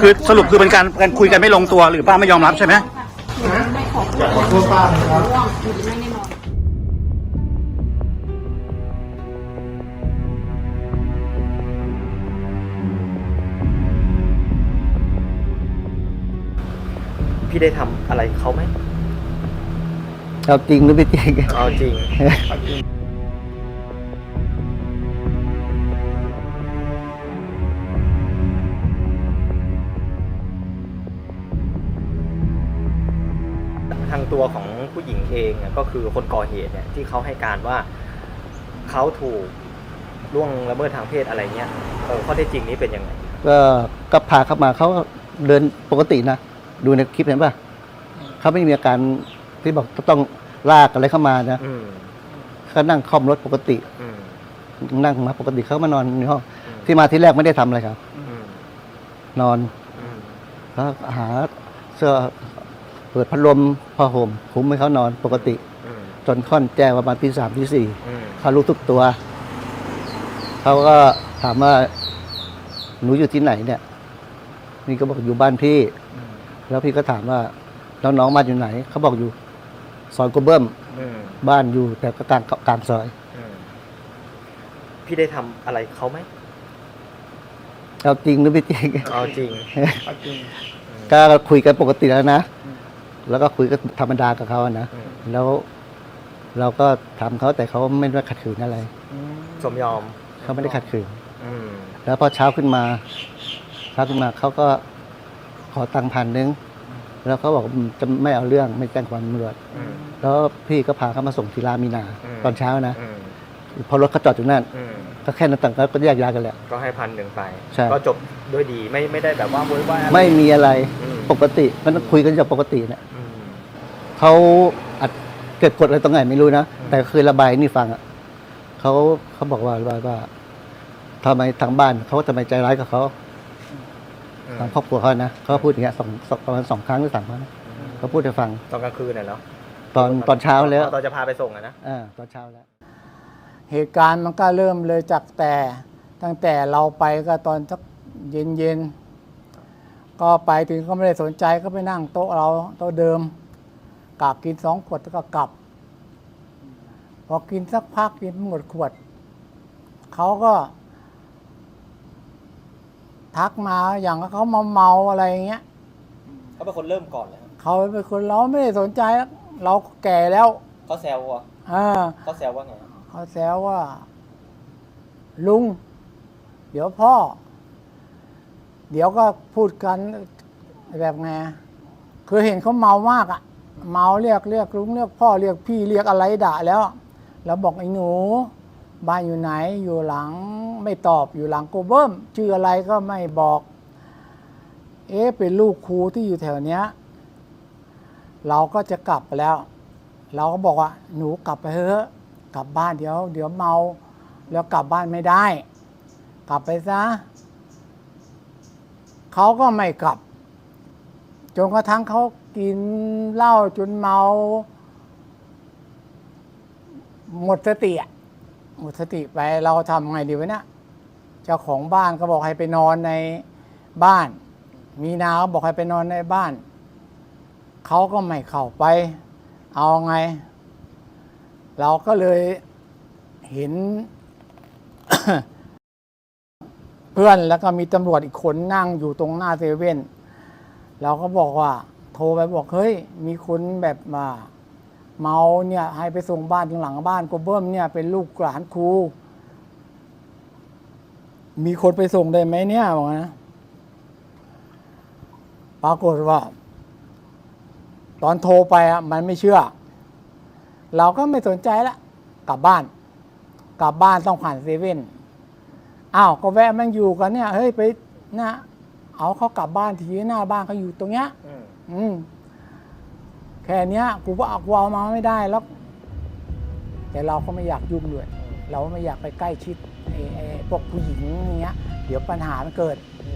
คือสรุปคือเป็นการการคุยกันไม่ลงตัวหรือป้าไม่ยอมรับใช่ไหมไม่ขอพูดขอโทษป้านะครับง่วงหนูไม่ได้นอน พี่ได้ทำอะไรเขาไหมเอาจริงหรือไม่จริง เอาจริง ตัวของผู้หญิงเองอะก็คือคนก่อเหตุเนี่ยที่เขาให้การว่าเขาถูกล่วงละเมิดทางเพศอะไรเงี้ยเออข้อเท็จจริงนี้เป็นยังไงก็ก็พาเข้ามาเขาก็เดินปกตินะดูในคลิปเห็นป่ะเขาไม่มีอาการที่บอกต้องลากอะไรเข้ามานะอืมเขานั่งคล่อมรถปกติอืมนั่งมาปกติเขามานอนในห้องอืมที่มาที่แรกไม่ได้ทำอะไรครับอืมนอนอืมแล้วหาเสื้อ เปิดพัดลมผ้าห่มคลุมให้เขานอนปกติอืมจนค่อนแจ้งประมาณตีสามตีสี่อืมเขารู้ทุกตัว เขาก็ถามว่าหนูอยู่ที่ไหนเนี่ย นี่ก็บอกอยู่บ้านพี่อืมแล้วพี่ก็ถามว่าแล้วน้องมาอยู่ไหน เขาบอกอยู่ซอยโกเบิ้มอืมบ้านอยู่แต่ก็กลางกลางซอยอืมพี่ได้ทำอะไรเขาไหมเอาจริงหรือไม่จริงเอาจริง ก็คุยกันปกติแล้วนะ แล้วก็คุยกันธรรมดากับเขาอะนะอืม แล้วเราก็ถามเขาแต่เขาไม่ได้ขัดขืนอะไรสมยอม เขาไม่ได้ขัดขืน อืม แล้วพอเช้าขึ้นมาเช้าขึ้นมาเขาก็ขอตังค์พันหนึงแล้วเขาบอกจะไม่เอาเรื่องไม่แจ้งความตำรวจอืม แล้วพี่ก็พาเขามาส่งที่รามมีนา อืม ตอนเช้านะอืมพอรถเขาจอดอยู่นั่นอืมก็แค่นั้นต่างก็แยกย้ายกันแหละ ก็ให้พันหนึ่งไป ใช่ ก็จบด้วยดีไม่ไม่ได้แบบว่าโวยวายอะรไม่มีอะไร อืม ปกติมันคุยกันจากปกติเนี่ยอืมเขาอัดเก็บกดอะไรตรงไหนไม่รู้นะอืมแต่เคยระบายนี่ฟังอะเขาเขาบอกว่าระบายว่าทำไมทางบ้านเขาทำไมใจร้ายกับเขาอืมทางครอบครัวเขานะเขาพูดอย่างเงี้ยสองสองประมาณสองครั้งหรือสามครั้งเขาพูดให้ฟังตอนกลางคืนน่ะเนาะตอนตอนเช้าแล้วตอนจะพาไปส่งอะนะอ่าตอนเช้าแล้ว เหตุการณ์มันก็เริ่มเลยจากแต่ ตั้งแต่เราไปก็ตอนสักเย็นเย็นๆ ก็ไปถึงก็ไม่ได้สนใจก็ไปนั่งโต๊ะเราโต๊ะเดิมกลับกินสองขวดแล้วก็กลับ พอกินสักพักกินหมดขวดเขาก็ ทักมาอย่างว่าเขามาเมาอะไรอย่างเงี้ยเขาเป็นคนเริ่มก่อนเลยเขาเป็นคนเราไม่ได้สนใจแล้วเราแก่แล้วเขาแซวอะอ่าเขาแซวว่าไงเขาแซวว่า ลุง เดี๋ยวพ่อ เดี๋ยวก็พูดกันแบบไงคือเห็นเขาเมามากอะเมาเรียกเรียกลุงเรียกพ่อเรียกพี่เรียกอะไรด่าแล้วแล้วบอกไอ้หนู บ้านอยู่ไหนอยู่หลังไม่ตอบอยู่หลังโกเบิ้มชื่ออะไรก็ไม่บอก เอ๊ะเป็นลูกครูที่อยู่แถวเนี้ย เราก็จะกลับไปแล้ว เราก็บอกว่า หนูกลับไปเถอะกลับบ้านเดี๋ยว เดี๋ยวเมา แล้วกลับบ้านไม่ได้ กลับไปซะ เขาก็ไม่กลับ จนกระทั่งเขากินเหล้าจนเมา หมดสติอะหมดสติไปเราทำไงดีวะเนี่ยเจ้าของบ้านก็บอกให้ไปนอนในบ้าน มีนาก็บอกให้ไปนอนในบ้าน เขาก็ไม่เข้าไป เอาไง เราก็เลยเห็น เพื่อนแล้วก็มีตำรวจอีกคนนั่งอยู่ตรงหน้าเซเว่นเราก็บอกว่า โทรไปบอกเฮ้ย มีคนแบบมาเมาเนี่ยให้ไปส่งบ้านหลังบ้านกูเบิ้มเนี่ยเป็นลูกหลานครูมีคนไปส่งได้ไหมเนี่ยบอกนะปรากฏว่า ตอนโทรไปอะมันไม่เชื่อ เราก็ไม่สนใจละกลับบ้าน กลับบ้านต้องผ่านเซเว่น อ้าวก็แวะมันอยู่กันเนี่ยเฮ้ยไปนะเอาเขากลับบ้านทีหน้าบ้านเขาอยู่ตรงเนี้ย อืมอืมแค่เนี้ยกูว่ากูเอามาไม่ได้แล้ว แต่เราก็ไม่อยากยุ่งด้วย เราไม่อยากไปใกล้ชิดไอ้ไอ้พวกผู้หญิงอย่างเงี้ย เดี๋ยวปัญหามันเกิด อื